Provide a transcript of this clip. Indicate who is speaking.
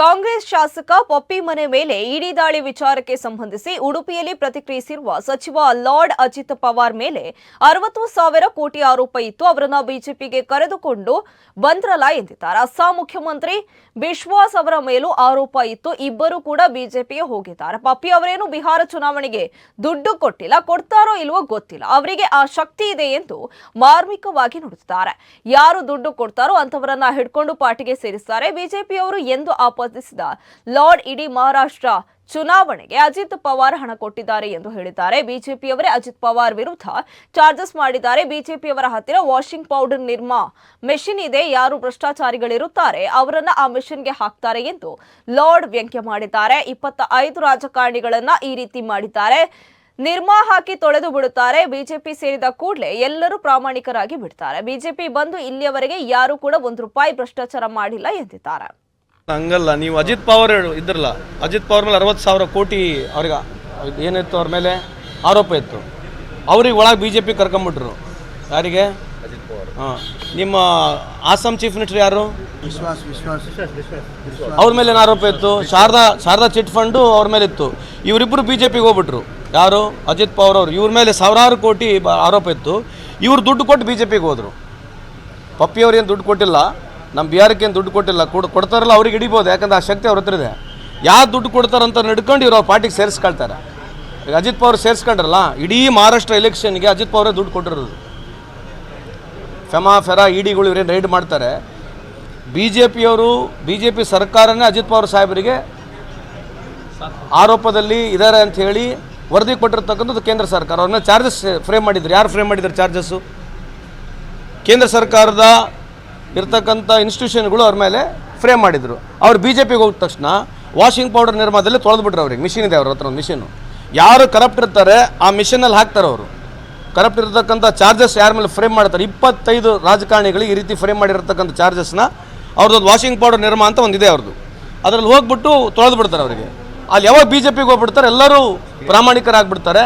Speaker 1: ಕಾಂಗ್ರೆಸ್ ಶಾಸಕ ಪಪ್ಪಿ ಮನೆ ಮೇಲೆ ಇಡಿ ದಾಳಿ ವಿಚಾರಕ್ಕೆ ಸಂಬಂಧಿಸಿ ಉಡುಪಿಯಲ್ಲಿ ಪ್ರತಿಕ್ರಿಯಿಸಿರುವ ಸಚಿವ ಲಾರ್ಡ್ ಅಜಿತ್ ಪವಾರ್ ಮೇಲೆ ಅರವತ್ತು ಸಾವಿರ ಕೋಟಿ ಆರೋಪ ಇತ್ತು. ಅವರನ್ನು ಬಿಜೆಪಿಗೆ ಕರೆದುಕೊಂಡು ಬಂದ್ರಲ್ಲ ಎಂದಿದ್ದಾರೆ. ಅಸ್ಸಾಂ ಮುಖ್ಯಮಂತ್ರಿ ಬಿಶ್ವಾಸ್ ಅವರ ಮೇಲೂ ಆರೋಪ ಇತ್ತು. ಇಬ್ಬರು ಕೂಡ ಬಿಜೆಪಿಗೆ ಹೋಗಿದ್ದಾರೆ. ಪಪ್ಪಿ ಅವರೇನು ಬಿಹಾರ ಚುನಾವಣೆಗೆ ದುಡ್ಡು ಕೊಟ್ಟಿಲ್ಲ, ಕೊಡ್ತಾರೋ ಇಲ್ವೋ ಗೊತ್ತಿಲ್ಲ. ಅವರಿಗೆ ಆ ಶಕ್ತಿ ಇದೆ ಎಂದು ಮಾರ್ಮಿಕವಾಗಿ ನುಡಿದಿದ್ದಾರೆ. ಯಾರು ದುಡ್ಡು ಕೊಡ್ತಾರೋ ಅಂತವರನ್ನ ಹಿಡ್ಕೊಂಡು ಪಾರ್ಟಿಗೆ ಸೇರಿಸ್ತಾರೆ. ಬಿಜೆಪಿಯವರು ಎಂದು ಆಪಾದಿಸಿದ ಲಾರ್ಡ್ ಇಡೀ ಮಹಾರಾಷ್ಟ್ರ ಚುನಾವಣೆಗೆ ಅಜಿತ್ ಪವಾರ್ ಹಣ ಕೊಟ್ಟಿದ್ದಾರೆ ಎಂದು ಹೇಳಿದ್ದಾರೆ. ಬಿಜೆಪಿಯವರೇ ಅಜಿತ್ ಪವಾರ್ ವಿರುದ್ಧ ಚಾರ್ಜಸ್ ಮಾಡಿದ್ದಾರೆ. ಬಿಜೆಪಿಯವರ ಹತ್ತಿರ ವಾಷಿಂಗ್ ಪೌಡರ್ ನಿರ್ಮಾ ಮೆಷಿನ್ ಇದೆ. ಯಾರು ಭ್ರಷ್ಟಾಚಾರಿಗಳಿರುತ್ತಾರೆ ಅವರನ್ನ ಆ ಮೆಷಿನ್ಗೆ ಹಾಕ್ತಾರೆ ಎಂದು ಲಾರ್ಡ್ ವ್ಯಂಗ್ಯ ಮಾಡಿದ್ದಾರೆ. ಇಪ್ಪತ್ತ ಐದು ರಾಜಕಾರಣಿಗಳನ್ನ ಈ ರೀತಿ ಮಾಡಿದ್ದಾರೆ. ನಿರ್ಮಾ ಹಾಕಿ ತೊಳೆದು ಬಿಡುತ್ತಾರೆ. ಬಿಜೆಪಿ ಸೇರಿದ ಕೂಡಲೇ ಎಲ್ಲರೂ ಪ್ರಾಮಾಣಿಕರಾಗಿ ಬಿಡ್ತಾರೆ. ಬಿಜೆಪಿ ಬಂದು ಇಲ್ಲಿಯವರೆಗೆ ಯಾರು ಕೂಡ ಒಂದು ರೂಪಾಯಿ ಭ್ರಷ್ಟಾಚಾರ ಮಾಡಿಲ್ಲ ಎಂದಿದ್ದಾರೆ.
Speaker 2: ಹಂಗಲ್ಲ ನೀವು ಅಜಿತ್ ಪವಾರ್ ಇದ್ರಲ್ಲ. ಅಜಿತ್ ಪವಾರ್ ಮೇಲೆ ಅರವತ್ತು ಸಾವಿರ ಕೋಟಿ ಅವ್ರಿಗೆ ಏನಿತ್ತು ಅವ್ರ ಮೇಲೆ? ಆರೋಪ ಇತ್ತು. ಅವ್ರಿಗೆ ಒಳಗೆ ಬಿ ಜೆ ಪಿ ಕರ್ಕೊಂಬಿಟ್ರು ಯಾರಿಗೆ ಹಾಂ. ನಿಮ್ಮ ಆಸಾಮ್ ಚೀಫ್ ಮಿನಿಸ್ಟರ್ ಯಾರು?
Speaker 3: ವಿಶ್ವಾಸ್ ವಿಶ್ವಾಸ್.
Speaker 2: ಅವ್ರ ಮೇಲೆ ಏನು ಆರೋಪ ಇತ್ತು? ಶಾರದಾ ಶಾರದಾ ಚಿಟ್ ಫಂಡು ಅವ್ರ ಮೇಲೆ ಇತ್ತು. ಇವರಿಬ್ಬರು ಬಿ ಜೆ ಪಿಗೆ ಹೋಗ್ಬಿಟ್ರು. ಯಾರು? ಅಜಿತ್ ಪವಾರ್ ಅವರು. ಇವ್ರ ಮೇಲೆ ಸಾವಿರಾರು ಕೋಟಿ ಬ- ಆರೋಪ ಇತ್ತು. ಇವ್ರು ದುಡ್ಡು ಕೊಟ್ಟು ಬಿ ಜೆ ಪಿಗೆ ಹೋದರು ಪಪ್ಪಿಯವ್ರು ಏನು ದುಡ್ಡು ಕೊಟ್ಟಿಲ್ಲ. ನಮ್ಮ ಬಿಹಾರಕ್ಕೆ ಏನು ದುಡ್ಡು ಕೊಟ್ಟಿಲ್ಲ, ಕೊಡ್, ಕೊಡ್ತಾರಲ್ಲ ಅವ್ರಿಗೆ ಹಿಡಿಬೋದು, ಯಾಕಂದ್ರೆ ಆ ಶಕ್ತಿ ಅವ್ರ ಹತ್ರ ಇದೆ. ಯಾವ ದುಡ್ಡು ಕೊಡ್ತಾರಂತ ನಡ್ಕೊಂಡು ಇವ್ರು ಅವ್ರ ಪಾರ್ಟಿಗೆ ಸೇರಿಸ್ಕೊಳ್ತಾರೆ. ಅಜಿತ್ ಪವಾರ್ ಸೇರಿಸ್ಕೊಂಡ್ರಲ್ಲ, ಇಡೀ ಮಹಾರಾಷ್ಟ್ರ ಎಲೆಕ್ಷನ್ಗೆ ಅಜಿತ್ ಪವರೇ ದುಡ್ಡು ಕೊಟ್ಟಿರೋದು. ಫೆಮಾ, ಫೆರಾ, ಇಡಿಗಳು ಇವ್ರೇನು ರೈಡ್ ಮಾಡ್ತಾರೆ. ಬಿ ಜೆ ಪಿಯವರು ಬಿ ಜೆ ಪಿ ಸರ್ಕಾರನೇ ಅಜಿತ್ ಪವಾರ್ ಸಾಹೇಬರಿಗೆ ಆರೋಪದಲ್ಲಿ ಇದ್ದಾರೆ ಅಂತ ಹೇಳಿ ವರದಿ ಕೊಟ್ಟಿರ್ತಕ್ಕಂಥದ್ದು ಕೇಂದ್ರ ಸರ್ಕಾರ. ಅವ್ರನ್ನ ಚಾರ್ಜಸ್ ಫ್ರೇಮ್ ಮಾಡಿದ್ರು. ಯಾರು ಫ್ರೇಮ್ ಮಾಡಿದ್ರು ಚಾರ್ಜಸ್ಸು? ಕೇಂದ್ರ ಸರ್ಕಾರದ ಇರ್ತಕ್ಕಂಥ ಇನ್ಸ್ಟಿಟ್ಯೂಷನ್ಗಳು ಅವ್ರ ಮೇಲೆ ಫ್ರೇಮ್ ಮಾಡಿದರು. ಅವ್ರು ಬಿ ಜೆ ಪಿಗೆ ಹೋದ ತಕ್ಷಣ ವಾಷಿಂಗ್ ಪೌಡರ್ ನಿರ್ಮಾದಲ್ಲಿ ತೊಳೆದ್ಬಿಟ್ರು ಅವ್ರಿಗೆ. ಮಿಷಿನ್ ಇದೆ ಅವ್ರ ಹತ್ರ ಒಂದು ಮಿಷಿನು ಯಾರು ಕರಪ್ಟ್ ಇರ್ತಾರೆ, ಆ ಮಿಷಿನಲ್ಲಿ ಹಾಕ್ತಾರೆ ಅವರು. ಕರಪ್ಟ್ ಇರತಕ್ಕಂಥ ಚಾರ್ಜಸ್ ಯಾರ ಮೇಲೆ ಫ್ರೇಮ್ ಮಾಡ್ತಾರೆ? ಇಪ್ಪತ್ತೈದು ರಾಜಕಾರಣಿಗಳಿಗೆ ಈ ರೀತಿ ಫ್ರೇಮ್ ಮಾಡಿರ್ತಕ್ಕಂಥ ಚಾರ್ಜಸ್ನ ಅವ್ರದ್ದು ವಾಷಿಂಗ್ ಪೌಡರ್ ನಿರ್ಮಾ ಅಂತ ಒಂದಿದೆ ಅವ್ರದ್ದು ಅದರಲ್ಲಿ ಹೋಗ್ಬಿಟ್ಟು ತೊಳೆದು ಬಿಡ್ತಾರೆ ಅವರಿಗೆ. ಅಲ್ಲಿ ಯಾವಾಗ ಬಿ ಜೆ ಪಿಗೆ ಹೋಗ್ಬಿಡ್ತಾರೆ, ಎಲ್ಲರೂ ಪ್ರಾಮಾಣಿಕರಾಗ್ಬಿಡ್ತಾರೆ.